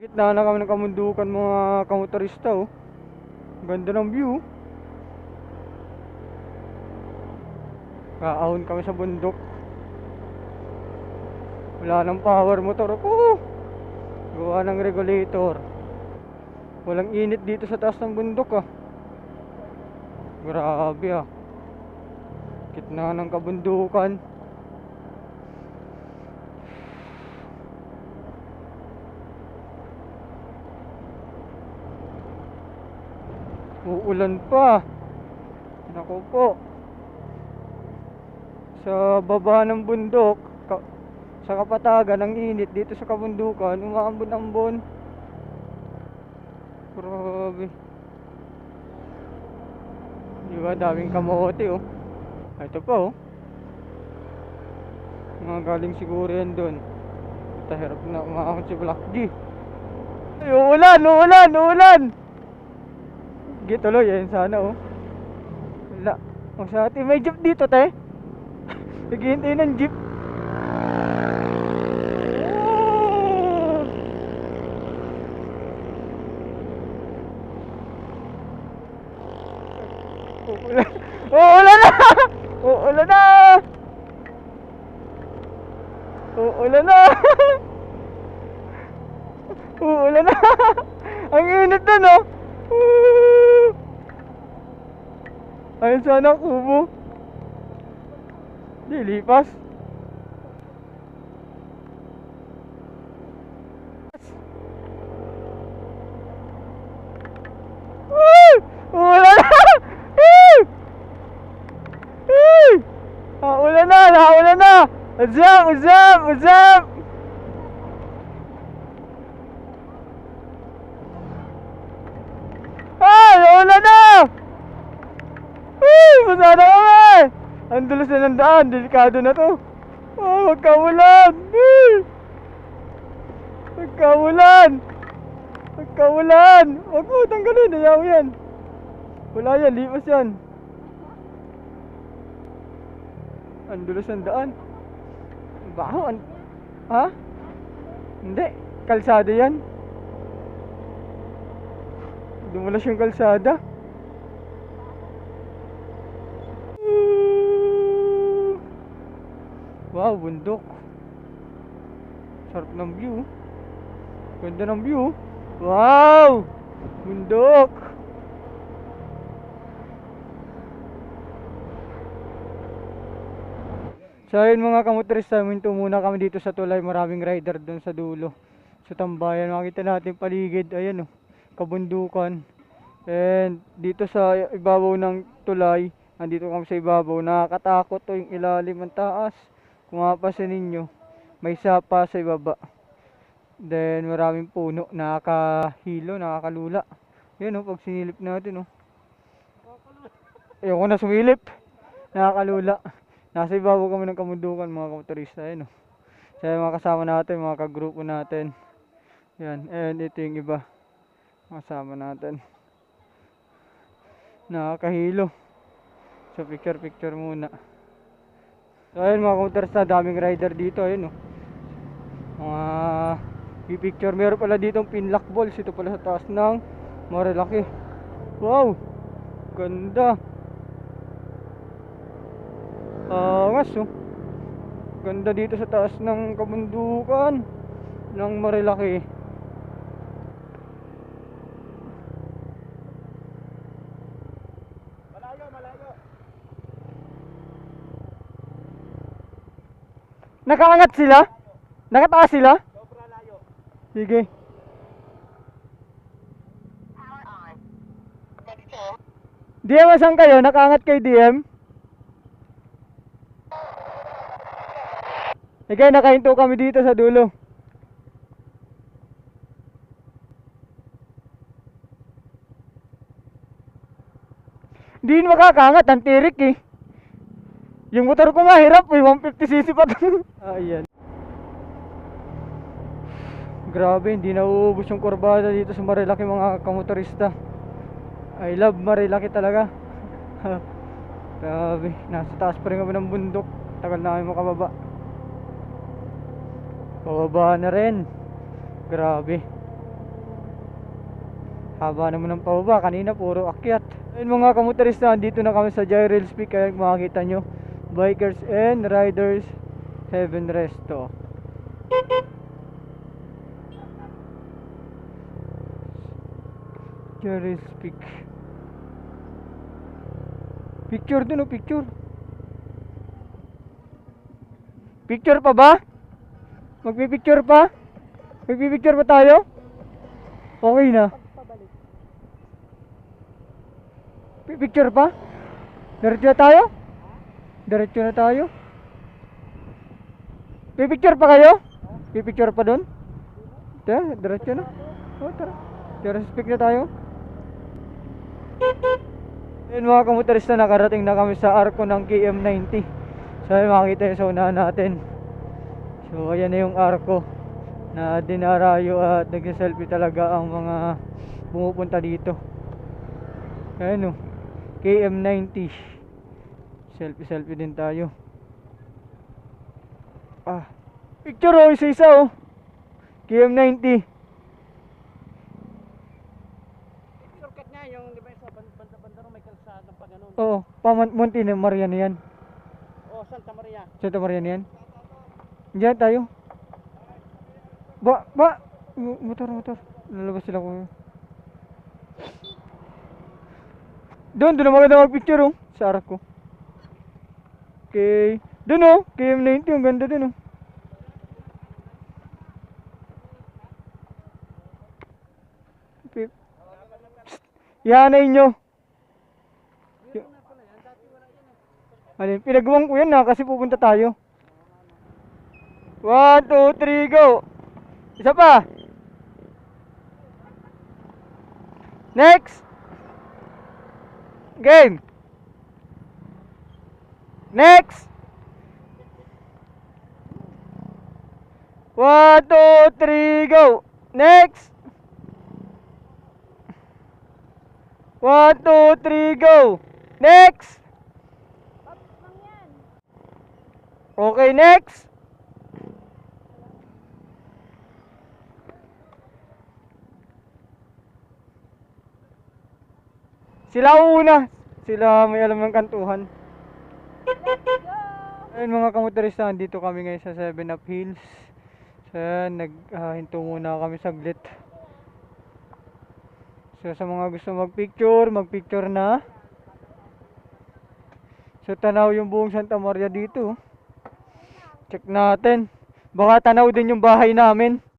Gitna na kami ng kamundukan mga kamotorista oh. Ganda ng view. Kaahon kami sa bundok. Wala nang power motor ko. Gawa ng regulator. Walang init dito sa taas ng bundok ah. Grabe ah. Gitna ng kabundukan. Uulan pa. Naku po. Sa baba ng bundok, ka- sa kapatagan ng init dito sa kabundukan, umaambon-ambon. Grabe. Di ba, daming kamote oh. Ah, Ito pa oh. Mga galing siguro yan doon. Tahirap na umakakot si Black G. Ay, uulan, uulan, uulan! Sige, tuloy. Yan sana, oh. Wala. O sa atin, may jeep dito, te. Naghihintay ng jeep. Ah! Uulan. Uulan na! Uulan na! Uulan na! Uulan na! Ang init na, no? Ayun sana kubo. Di lipas. Woo! Uulan na! Woo! Naulan na! Naulan na! Uzap! Uzap! Uzap! Ah! Naulan na! Uy! Masana kami! Ang dulas na ng daan. Delikado na to. Oh, magkamulan! Uy! Magkamulan! Magkamulan! Huwag mo tanggalin. Ayaw yan. Wala yan. Lipas yan. Ang dulas ng daan. Baho. An ha? Hindi. Kalsada yan. Dumulas yung kalsada. Wow, bundok. Sarap ng view. Ganda ng view. Wow! Bundok. So ayun mga kamotorista, minto muna kami dito sa tulay. Maraming rider doon sa dulo. Sa tambayan, makita natin paligid. Ayan oh, kabundukan. And dito sa ibabaw ng tulay, andito kami sa ibabaw. Nakakatakot to yung ilalim ang taas. Kung mapapansin ninyo, may sapa sa ibaba. Then maraming puno, nakakahilo, nakakalula. Yan oh, pag sinilip natin oh. Ayoko na sumilip. Nakakalula. Nasa ibabaw kami ng kamundukan mga kamotorista. Yan oh. Sa mga kasama natin, mga kagrupo natin. Yan, and ito yung iba. Kasama natin. Nakakahilo. So picture picture muna. So ayun mga kamotorista, daming rider dito. Ayun oh. Mga picture. Meron pala ditong pinlock balls. Ito pala sa taas ng Marilaki. Wow! Ganda. Angas oh. Ganda dito sa taas ng kabundukan ng Marilaki. Nakaangat sila? Nakataas sila? Sobra layo. Sige. DM, asan kayo? Nakaangat kay DM? Sige, nakahinto kami dito sa dulo. Hindi makakaangat, ang tirik eh. Yung motor ko nga hirap eh, 150cc pa to. Ayan. Grabe, hindi nauubos yung kurbada dito sa Marilaki mga kamotorista. I love Marilaki talaga. Grabe, nasa taas pa rin kami ng bundok. Tagal na kami makababa. Pababa na rin. Grabe. Haba naman ng pababa, kanina puro akyat. Ayun mga kamotorista, dito na kami sa Gyrails Peak, kaya makikita nyo, Bikers and Riders Heaven Resto. Gyrails Peak. Picture dun oh, picture. Picture pa ba? Magpipicture pa? Magpipicture pa tayo? Okay na. Picture pa? Diretso tayo? Diretso na tayo? Pipicture pa kayo? Pipicture pa doon? Tara, diretso na. O, tara. Tara, speak na tayo. Ayun mga kamotorista, nakarating na kami sa arko ng KM90. So, ayun, makikita yung sa unahan natin. So, ayan na yung arko na dinarayo at nagsiselfie talaga ang mga pumupunta dito. Ayan o, KM90. Selfie-selfie din tayo. Ah, picture o, isa-isa o. KM90. Shortcut nga yung, di ba, sa ban- banda-banda may kalsada pa ganun. Oo, Paman Monte na Maria na yan. Oh, Santa Maria. Santa Maria na yan. Diyan tayo. Ba, ba! Motor, motor. Lalabas sila ko. Doon, doon na maganda mag-picture oh. Sa arap ko. Okay. Doon oh. KM90, ang ganda din oh. Ihanay nyo. Y- Alin, pinagawang ko yan na kasi pupunta tayo. One, two, three, go! Isa pa! Next! Game! Next! One, two, three, go! Next! One, two, three, go! Next! Okay, next! Sila una. Sila may alam ng kantuhan. Ayun mga kamotorista, dito kami ngayon sa 7 Up Hills. So, naghinto muna kami saglit. So, sa mga gusto magpicture, magpicture na. So, tanaw yung buong Santa Maria dito. Check natin. Baka tanaw din yung bahay namin.